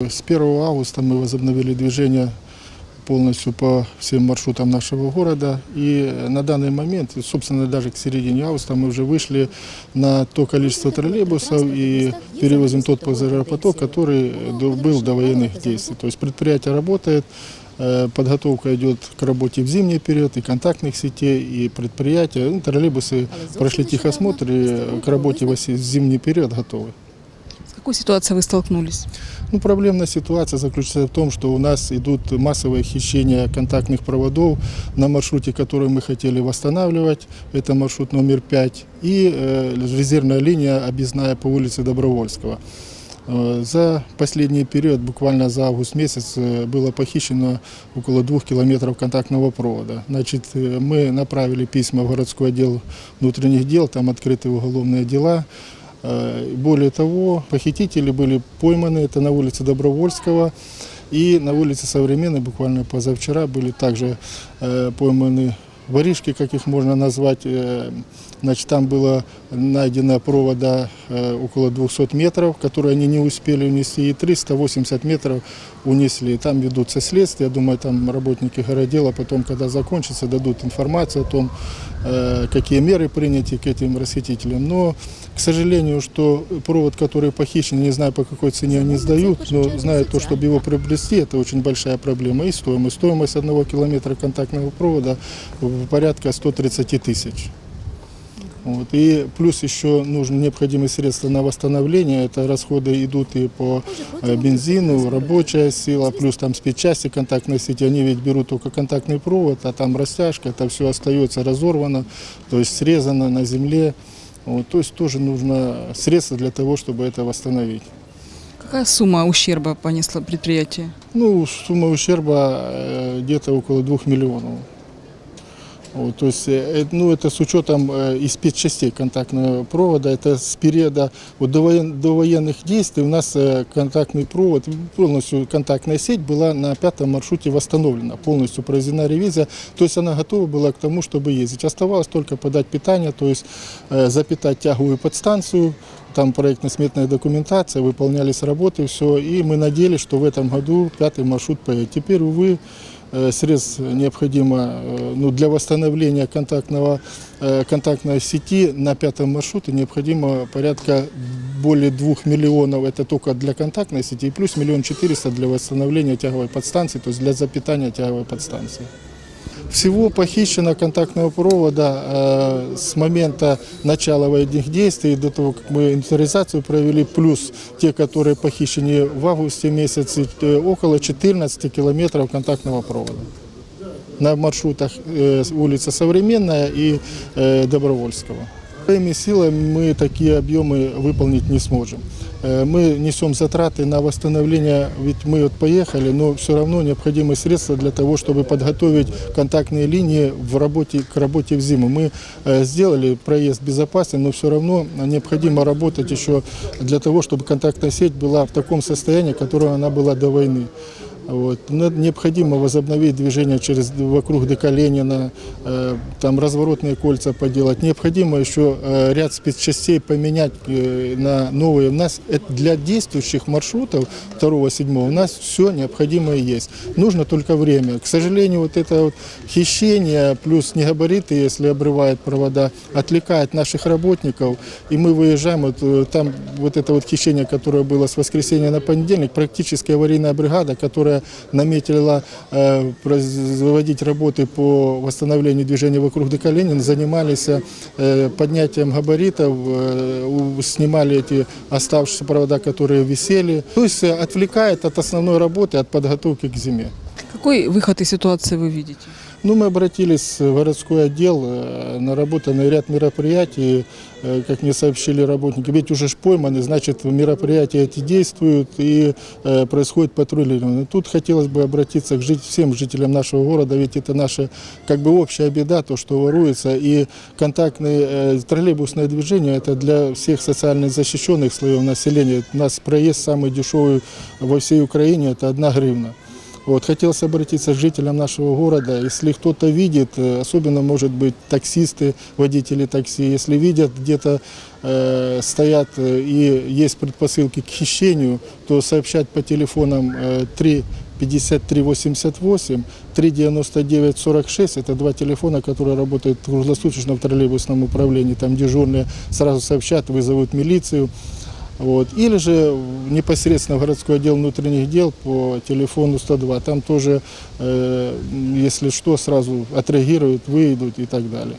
С 1 августа мы возобновили движение полностью по всем маршрутам нашего города. И на данный момент, собственно, даже к середине августа мы уже вышли на то количество троллейбусов и перевозим тот пассажиропоток, который до- был до военных действий. То есть предприятие работает, э, подготовка идет к работе в зимний период, и контактных сетей, и предприятия. Ну, троллейбусы прошли техосмотр, и к работе в зимний период готовы. Какой ситуацией вы столкнулись? Ну, проблемная ситуация заключается в том, что у нас идут массовые хищения контактных проводов на маршруте, который мы хотели восстанавливать. Это маршрут номер 5. И э, резервная линия объездная по улице Добровольского. Э, За последний период, буквально за август месяц, э, было похищено около двух километров контактного провода. Значит, э, мы направили письма в городской отдел внутренних дел, там открыты уголовные дела. Э, Более того, похитители были пойманы, это на улице Добровольского и на улице Современной, буквально позавчера, были также э, пойманы воришки, как их можно назвать. Э, Значит, там было найдено провода около 200 метров, которые они не успели унести, и 380 метров унесли. Там ведутся следствия, я думаю, там работники городела потом, когда закончится, дадут информацию о том, э, какие меры приняты к этим расхитителям. Но, к сожалению, что провод, который похищен, не знаю, по какой цене они сдают, но знаю то, чтобы его приобрести, это очень большая проблема. И стоимость. Стоимость одного километра контактного провода порядка 130 тысяч. Вот. И плюс еще нужны необходимые средства на восстановление. Это расходы идут и по э, бензину, рабочая сила, плюс там спецчасти контактной сети. Они ведь берут только контактный провод, а там растяжка, это все остается разорвано, то есть срезано на земле. Вот. То есть тоже нужно средства для того, чтобы это восстановить. Какая сумма ущерба понесло предприятие? Ну, сумма ущерба э, где-то около 2 миллионов. Вот, то есть, э, э, ну, это с учетом э, и спецчастей контактного провода, это с периода вот, до, воен- до военных действий у нас контактный провод, полностью контактная сеть была на пятом маршруте восстановлена, полностью произведена ревизия, то есть она готова была к тому, чтобы ездить. Оставалось только подать питание, то есть запитать тяговую подстанцию, там проектно-сметная документация, выполнялись работы, все, и мы надеялись, что в этом году пятый маршрут поедет. Теперь, увы, э, средств необходимо э, ну, для восстановления контактного, э, контактной сети на пятом маршруте необходимо порядка более двух миллионов, это только для контактной сети, и плюс миллион четыреста для восстановления тяговой подстанции, то есть для запитания тяговой подстанции. Всего похищено контактного провода э, с момента начала военных действий до того, как мы инвентаризацию провели, плюс те, которые похищены в августе месяце, э, около 14 километров контактного провода на маршрутах э, улица Современная и Добровольского. Своими силами мы такие объемы выполнить не сможем. Э, Мы несем затраты на восстановление, ведь мы вот поехали, но все равно необходимы средства для того, чтобы подготовить контактные линии в работе, к работе в зиму. Мы э, сделали проезд безопасный, но все равно необходимо работать еще для того, чтобы контактная сеть была в таком состоянии, которое она была до войны. Вот. Но Необходимо возобновить движение через вокруг ДК Ленина, э, там разворотные кольца поделать. Необходимо еще э, ряд спецчастей поменять э, на новые. У нас это для действующих маршрутов 2-7 у нас все необходимое есть. Нужно только время. К сожалению, вот это вот хищение плюс негабариты, если обрывают провода, отвлекает наших работников. И мы выезжаем, вот, э, там вот это вот хищение, которое было с воскресенья на понедельник, практически аварийная бригада, которая наметила э, производить работы по восстановлению движения вокруг ДК Ленина, занимались э, поднятием габаритов, э, снимали эти оставшиеся провода, которые висели. То есть отвлекает от основной работы, от подготовки к зиме. Какой выход из ситуации вы видите? Ну, мы обратились в городской отдел, э, наработанный ряд мероприятий, э, как мне сообщили работники, ведь уже ж пойманы, значит, мероприятия эти действуют и э, происходит патрулирование. Тут хотелось бы обратиться к жить- всем жителям нашего города, ведь это наша как бы общая беда, то, что воруется, и контактное э, троллейбусное движение, это для всех социально защищенных слоев населения. У нас проезд самый дешевый во всей Украине, это одна гривна. Вот, хотелось обратиться к жителям нашего города. Если кто-то видит, э, особенно, может быть, таксисты, водители такси, если видят где-то э, стоят э, и есть предпосылки к хищению, то сообщать по телефонам э, 3 53 88, 3 99 46. Это два телефона, которые работают круглосуточно в троллейбусном управлении. Там дежурные сразу сообщат, вызовут милицию. Вот. Или же непосредственно в городской отдел внутренних дел по телефону 102. Там тоже, э, если что, сразу отреагируют, выйдут и так далее.